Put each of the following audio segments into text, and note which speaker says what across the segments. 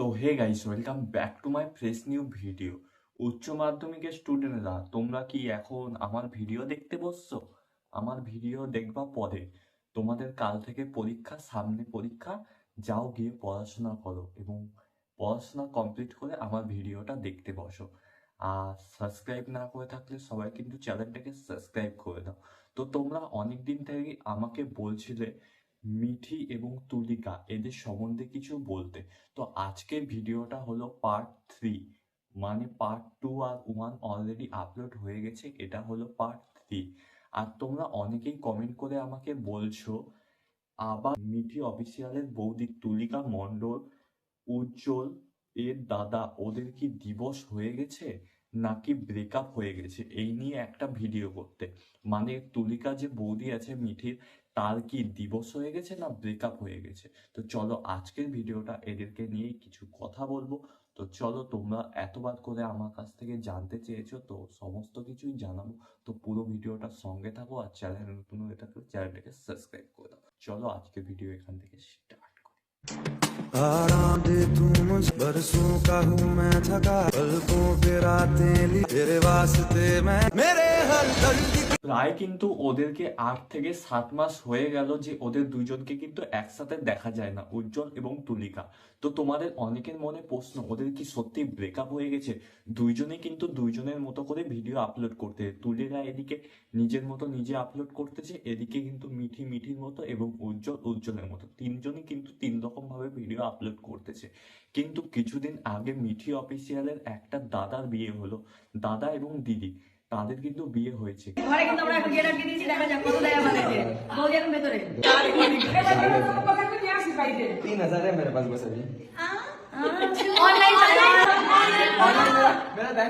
Speaker 1: তো hey guys welcome back to my fresh new video উচ্চ মাধ্যমিকের স্টুডেন্টরা তোমরা কি এখন আমার ভিডিও দেখতে বসছো? আমার ভিডিও দেখবা পরে। তোমাদের কাল থেকে পরীক্ষা, সামনে পরীক্ষা, যাও গিয়ে পড়াশোনা করো এবং পড়াশোনা কমপ্লিট করে আমার ভিডিওটা দেখতে বসো। আর সাবস্ক্রাইব না করে থাকলে সবাই কিন্তু চ্যানেলটাকে সাবস্ক্রাইব করে দাও। তো তোমরা অনেক দিন থেকে আমাকে বলছিলে মিঠি এবং তুলিকা, এদের সম্বন্ধে কিছু বলতে। তো আজকের ভিডিওটা হলো পার্ট থ্রি মানে পার্ট টু আর ওয়ান অলরেডি আপলোড হয়ে গেছে, এটা হলো পার্ট থ্রি আর তোমরা অনেকেই কমেন্ট করে আমাকে বলছো, আবার মিঠি অফিসিয়ালের বৌদি তুলিকা মণ্ডল উজ্জ্বল এর দাদা, ওদের কি দিবস হয়ে গেছে, নাকি ব্রেকআপ হয়ে গেছে, এই নিয়ে একটা ভিডিও করতে। মানে তুলিকা যে বৌদি আছে মিঠির তার কি দিবস হয়ে গেছে না ব্রেকআপ হয়ে গেছে তো চলো আজকের ভিডিওটা এদেরকে নিয়ে কিছু কথা বলবো তো চলো তোমরা এতবার করে আমার কাছ থেকে জানতে চেয়েছো তো সমস্ত কিছুই জানাবো তো পুরো ভিডিওটার সঙ্গে থাকো আর চ্যানেল নতুন হয়ে থাকলে চ্যানেলটাকে সাবস্ক্রাইব করে দাও চলো আজকের ভিডিও এখান থেকে স্টার্ট করি
Speaker 2: आराम दे तू मुझे बरसों का हूँ मैं थका पलकों पे रातें ली तेरे वास्ते मैं मेरे हर दर्द की
Speaker 1: প্রায় কিন্তু ওদেরকে আট থেকে সাত মাস হয়ে গেল যে ওদের দুইজনকে কিন্তু একসাথে দেখা যায় না, উজ্জ্বল এবং তুলিকা। তো তোমাদের অনেকের মনে প্রশ্ন, ওদের কি সত্যি ব্রেকআপ হয়ে গেছে? দুইজনে কিন্তু দুইজনের মতো করে ভিডিও আপলোড করতে। তুলিকা এদিকে নিজের মতো নিজে আপলোড করতেছে, এদিকে কিন্তু মিঠি মিঠির মতো এবং উজ্জ্বল উজ্জ্বলের মতো। তিনজনই কিন্তু তিন রকম ভাবে ভিডিও আপলোড করতেছে। কিন্তু কিছুদিন আগে মিঠি অফিসিয়ালের একটা দাদার বিয়ে হলো, দাদা এবং দিদি। তাদের কিন্তু বিয়ে হয়েছে।
Speaker 3: কিন্তু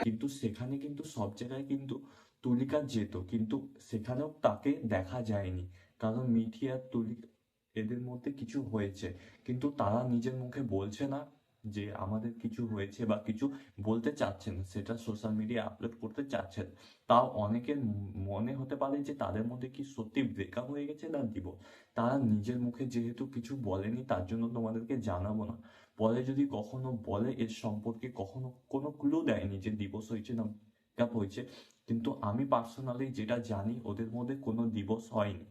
Speaker 1: কিন্তু সেখানে কিন্তু সব জায়গায় কিন্তু তুলিকা যেত কিন্তু সেখানেও তাকে দেখা যায়নি। কারণ মিঠি আর তুলিকা এদের মধ্যে কিছু হয়েছে। কিন্তু তারা নিজের মুখে বলছে না যে আমাদের কিছু হয়েছে বা কিছু বলতে চাচ্ছেন, সেটা সোশ্যাল মিডিয়া আপলোড করতে চাচ্ছেন, তাও অনেকের মনে হতে পারে যে তাদের মধ্যে কি সত্যি ব্রেকআপ হয়ে গেছে না দিব? তারা নিজের মুখে যেহেতু কিছু বলেনি, তার জন্য তোমাদেরকে জানাব না। পরে যদি কখনো বলে, এর সম্পর্কে কখনো কোনো ক্লু দেয়নি যে দিবস হয়েছে না ব্রেকআপ হয়েছে, কিন্তু আমি পার্সোনালি যেটা জানি, ওদের মধ্যে কোনো দিবস হয়নি।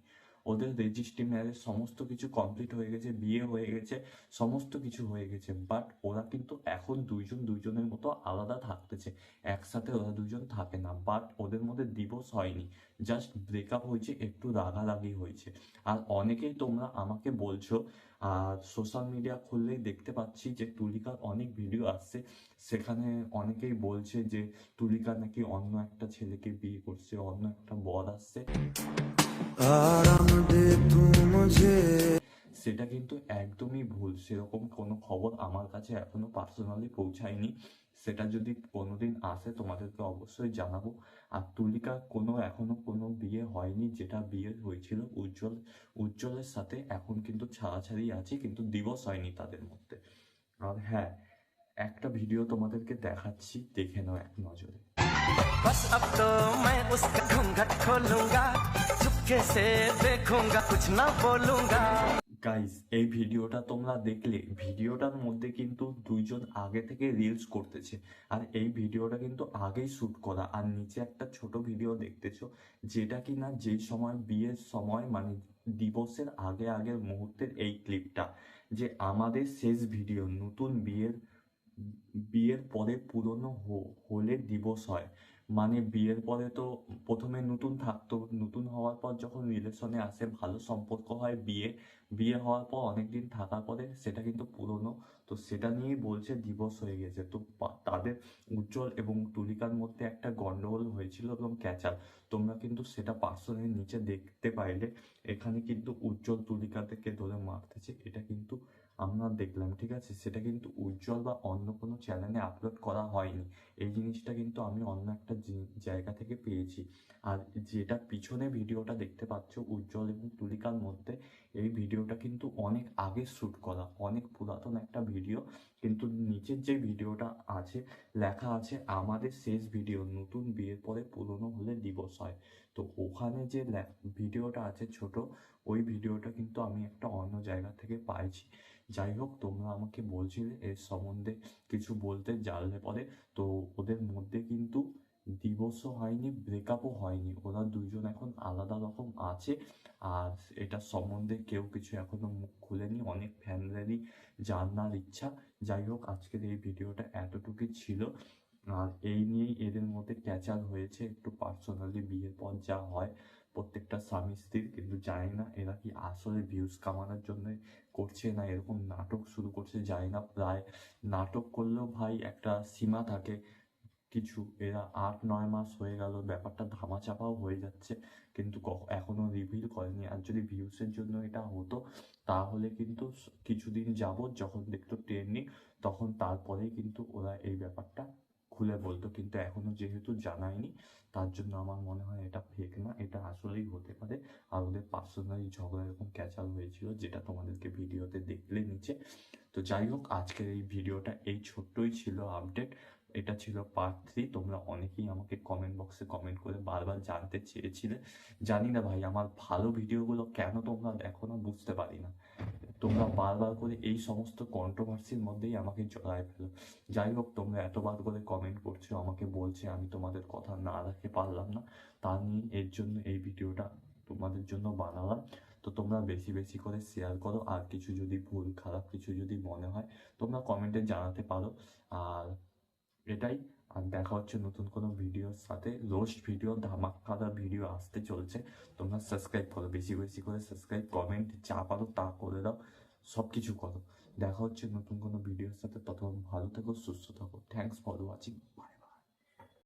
Speaker 1: ওদের রেজিস্ট্রি ম্যারেজ সমস্ত কিছু কমপ্লিট হয়ে গেছে, বিয়ে হয়ে গেছে, সমস্ত কিছু হয়ে গেছে। বাট ওরা কিন্তু এখন দুইজন দুইজনের মতো আলাদা থাকতেছে। একসাথে ওরা দুজন থাকে না। বাট ওদের মধ্যে ডিভোর্স হয়নি। জাস্ট ব্রেকআপ হয়েছে, একটু রাগারাগি হয়েছে। আর অনেকেই তোমরা আমাকে বলছো আর সোশ্যাল মিডিয়া খুললেই দেখতে পাচ্ছি যে তুলিকার অনেক ভিডিও আসছে। সেখানে অনেকেই বলছে যে তুলিকা নাকি অন্য একটা ছেলেকে বিয়ে করছে অন্য একটা বর আসছে। সেটা কিন্তু একদমই ভুল। সেরকম কোনো খবর আমার কাছে এখনও পার্সোনালি পৌঁছায়নি। সেটা যদি কোনোদিন আসে তোমাদেরকে অবশ্যই জানাবো আর তুলিকা কোনো এখনো কোনো বিয়ে হয়নি যেটা বিয়ে হয়েছিল উজ্জ্বল উজ্জ্বলের সাথে এখন কিন্তু ছাড়াছাড়ি আছে কিন্তু দিবস হয়নি তাদের মধ্যে আর হ্যাঁ একটা ভিডিও তোমাদেরকে দেখাচ্ছি দেখে নাও এক নজরে
Speaker 4: बस अब तो मैं उसका घूंघट खोलूंगा चुपके से देखूंगा कुछ ना बोलूंगा
Speaker 1: গাইস এই ভিডিওটা তোমরা দেখলে, ভিডিওটার মধ্যে কিন্তু দুইজন আগে থেকে রিলস করতেছে। আর এই ভিডিওটা কিন্তু আগেই শুট করা। আর নিচে একটা ছোট ভিডিও দেখতেছো, যেটা কি না যেই সময় বিয়ের সময় মানে দিবসের আগে আগের মুহূর্তের এই ক্লিপটা যে আমাদের শেষ ভিডিও নতুন বিয়ের বিয়ের পরে পুরনো হলে দিবস হয়। মানে বিয়ের পরে তো প্রথমে নতুন থাকতো, নতুন হওয়ার পর যখন রিলেশনে আসে, ভালো সম্পর্ক হয় বিয়ে বিয়ে হওয়ার পর অনেকদিন থাকার পরে সেটা কিন্তু পুরনো। তো সেটা নিয়েই বলছে দিবস হয়ে গেছে। তো তাদের উজ্জ্বল এবং তুলিকার মধ্যে একটা গন্ডগোল হয়েছিল এবং ক্যাচাল। তোমরা কিন্তু সেটা পার্সোনালি নিচে দেখতে পাইলে, এখানে কিন্তু উজ্জ্বল তুলিকা থেকে ধরে মারতেছে। এটা কিন্তু আমরা দেখলাম, ঠিক আছে? সেটা কিন্তু উজ্জ্বল বা অন্য কোনো চ্যানেলে আপলোড করা হয়নি। এই জিনিসটা কিন্তু আমি অন্য একটা জায়গা থেকে পেয়েছি। আর যেটা পিছনে ভিডিওটা দেখতে পাচ্ছ, উজ্জ্বল এবং তুলিকার মধ্যে এই ভিডিওটা কিন্তু অনেক আগে শ্যুট করা, অনেক পুরাতন একটা ভিডিও কিন্তু নিচের যে ভিডিওটা আছে, লেখা আছে, আমাদের শেষ ভিডিও নতুন বিয়ের পরে পুরনো হলে দিবস হয়। তো ওখানে যে ভিডিওটা আছে ছোট, ওই ভিডিওটা কিন্তু আমি একটা অন্য জায়গা থেকে পাইছি। যাই হোক, তোমরা আমাকে বলছিলে এর সম্বন্ধে কিছু বলতে জানলে পরে। তো ওদের মধ্যে কিন্তু দিবসও হয়নি ব্রেকআপও হয়নি। ওরা দুজন এখন আলাদা রকম আছে। আর এটা সম্বন্ধে কেউ কিছু এখনও মুখ খুলেনি। অনেক ফ্যানদেরই জানার ইচ্ছা। যাই হোক, আজকের এই ভিডিওটা এতটুকুই ছিল। আর এই নিয়েই এদের মধ্যে ক্যাচার হয়েছে। একটু পার্সোনালি বিয়ের পর যা হয়, প্রত্যেকটা স্বামী স্ত্রীর। কিন্তু জানি না এরা কি আসলে ভিউজ কামানোর জন্য করছে না এরকম নাটক শুরু করছে। জানি না, প্রায় নাটক করলেও ভাই একটা সীমা থাকে। কিছু, এরা আট, নয় মাস হয়ে গেল, ব্যাপারটা ধামাচাপাও হয়ে যাচ্ছে। কিন্তু কখ- এখনও রিভিল করেনি। আর যদি ভিউসের জন্য এটা হতো, তাহলে কিন্তু কিছুদিন যাবত যখন দেখতো ট্রেন্ডিং তখন তারপরেই কিন্তু ওরা এই ব্যাপারটা খুলে বলতো। কিন্তু এখনও যেহেতু জানায়নি, তার জন্য আমার মনে হয় এটা ফেক না। এটা আসলেই হতে পারে। আর ওদের পার্সোনালি ঝগড়া এরকম ক্যাচাল হয়েছিল, যেটা তোমাদেরকে ভিডিওতে দেখলে নিচে। তো যাই হোক, আজকের এই ভিডিওটা এই ছোট্টই ছিল আপডেট এটা ছিল পার্ট থ্রি তোমরা অনেকেই আমাকে কমেন্ট বক্সে কমেন্ট করে বারবার জানতে চেয়েছিলে। জানি না ভাই, আমার ভালো ভিডিওগুলো কেন তোমরা দেখো না বুঝতে পারি না তোমরা বারবার করে এই সমস্ত কন্ট্রোভার্সির মধ্যেই আমাকে জড়ায় ফেলো। যাই হোক, তোমরা এতবার করে কমেন্ট করছ, আমাকে বলছে আমি তোমাদের কথা না রাখতে পারলাম না। তা নিয়ে এর জন্য এই ভিডিওটা তোমাদের জন্য বানালাম। তো তোমরা বেশি বেশি করে শেয়ার করো। আর কিছু যদি ভুল, খারাপ কিছু যদি মনে হয়, তোমরা কমেন্টে জানাতে পারো। আর এটাই। আর দেখা হচ্ছে নতুন কোনো ভিডিওর সাথে। রোস্ট ভিডিও, ধামাকাদা ভিডিও আসতে চলছে। তোমরা সাবস্ক্রাইব করো, বেশি বেশি করে সাবস্ক্রাইব কমেন্ট যা পারো তা করে দাও। সব কিছু করো। দেখা হচ্ছে নতুন কোনো ভিডিওর সাথে। ততক্ষণ ভালো থাকো, সুস্থ থাকো। Thanks for watching